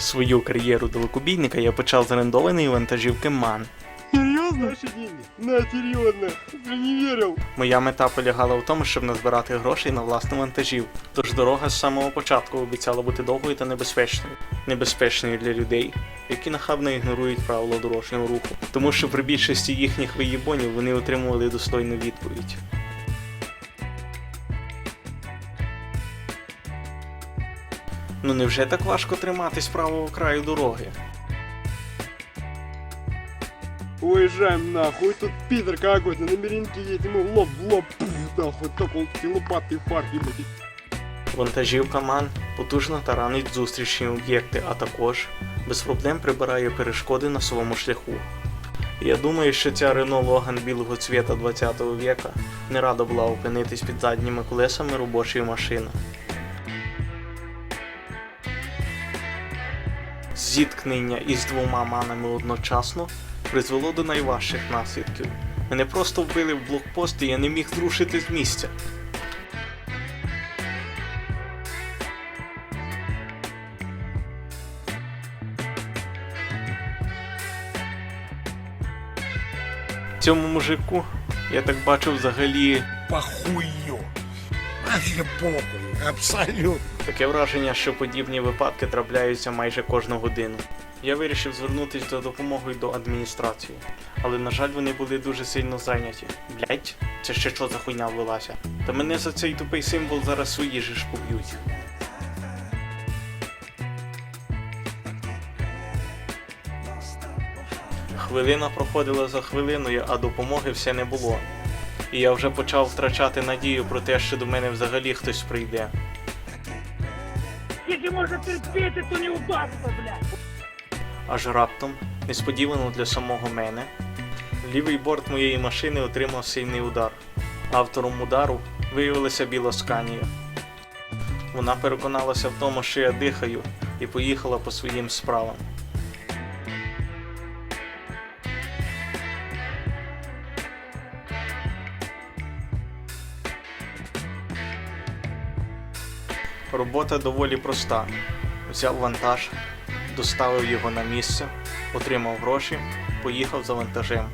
Свою кар'єру далекобійника я почав з орендованої вантажівки МАН. Серьезно? Наши деньги? На, серьезно. Я не верил. Моя мета полягала в тому, щоб назбирати грошей на власну вантажівку. Тож дорога з самого початку обіцяла бути довгою та небезпечною. Небезпечною для людей, які нахабно ігнорують правила дорожнього руху. Тому що при більшості їхніх виїбонів вони отримували достойну відповідь. Ну невже так важко триматись правого краю дороги? Уезжаем нахуй, тут пидор какой-то на меринке едет, ему лоб в лоб, пф, нахуй, так он лопатый фар ебать. Вантажівка МАН потужно таранить зустрічні об'єкти, а також без проблем прибирає перешкоди на своєму шляху. Я думаю, що ця Renault Logan білого цвіта 20 века не рада була опинитись під задніми колесами робочої машини. Зіткнення із двома манами одночасно призвело до найважчих наслідків. Мене просто вбили в блокпост і я не міг зрушити з місця. Цьому мужику, я так бачу, взагалі похую. Вообще похуй, абсолютно. таке враження, що подібні випадки трапляються майже кожну годину. Я вирішив звернутися за допомогою до адміністрації, але на жаль, вони були дуже сильно зайняті. Блять, це ще що за хуйня влилася? Та мене за цей тупий символ зараз свої же ж поб'ють. Хвилина проходила за хвилиною, а допомоги все не було. І я вже почав втрачати надію про те, що до мене взагалі хтось прийде. Если можно терпеть, то не удастся, блядь. Аж раптом, несподівано для самого мене, лівий борт моєї машини отримав сильний удар. Автором удару виявилася біла сканія. Вона переконалася в тому, що я дихаю, і поїхала по своїм справам. Робота доволі проста. Взяв вантаж, доставив його на місце, отримав гроші, поїхав за вантажем.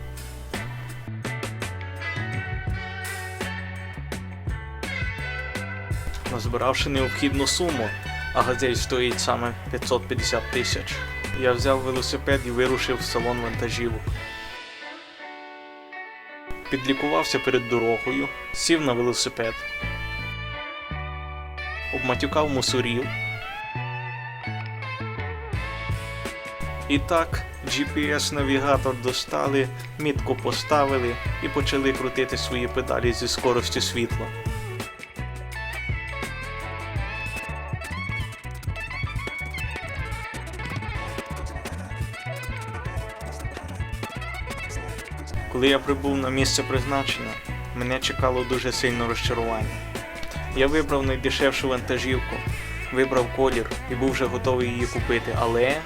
Назбиравши необхідну суму, а газель стоїть саме 550 тисяч, я взяв велосипед і вирушив в салон вантажівок. Підлікувався перед дорогою, сів на велосипед, обматюкав мусорів. І так, GPS-навігатор достали, мітку поставили і почали крутити свої педалі зі скоростю світла. Коли я прибув на місце призначення, мене чекало дуже сильне розчарування. Я вибрав найдешевшу вантажівку, вибрав колір і був вже готовий її купити, але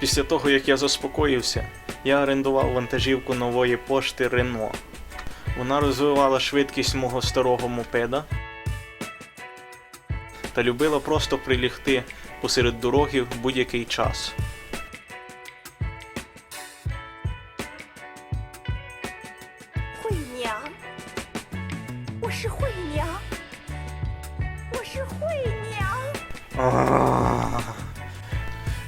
Після того, як я заспокоївся, я орендував вантажівку нової пошти Рено. Вона розвивала швидкість мого старого мопеда та любила просто прилігти посеред дороги в будь-який час.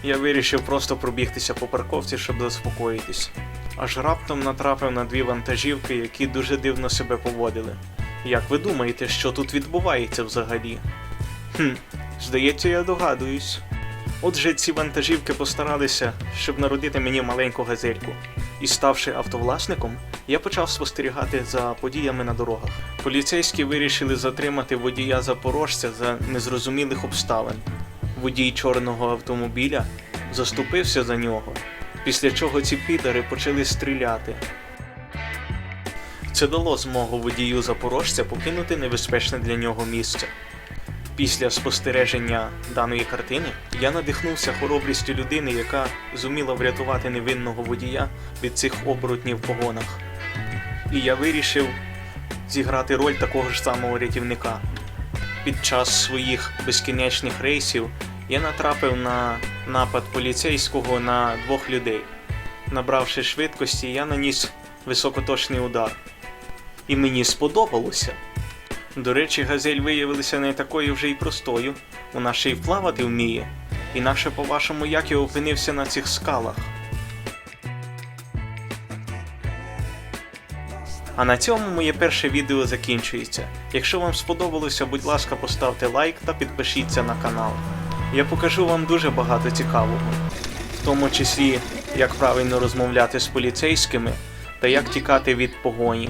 Я вирішив просто пробігтися по парковці, щоб заспокоїтись. Аж раптом натрапив на дві вантажівки, які дуже дивно себе поводили. Як ви думаєте, що тут відбувається взагалі? Хм, здається, я догадуюсь. Отже, ці вантажівки постаралися, щоб народити мені маленьку газельку. І ставши автовласником, я почав спостерігати за подіями на дорогах. Поліцейські вирішили затримати водія запорожця за незрозумілих обставин. Водій чорного автомобіля заступився за нього, після чого ці підари почали стріляти. Це дало змогу водію запорожця покинути небезпечне для нього місце. Після спостереження даної картини я надихнувся хоробрістю людини, яка зуміла врятувати невинного водія від цих оборотнів в погонах. І я вирішив зіграти роль такого ж самого рятівника. Під час своїх безкінечних рейсів я натрапив на напад поліцейського на двох людей. Набравши швидкості, я наніс високоточний удар. І мені сподобалося. До речі, газель виявилася не такою вже й простою. Вона ще й плавати вміє. Інакше, по-вашому, як я опинився на цих скалах. А на цьому моє перше відео закінчується. Якщо вам сподобалося, будь ласка, поставте лайк та підпишіться на канал. Я покажу вам дуже багато цікавого, в тому числі, як правильно розмовляти з поліцейськими та як тікати від погоні.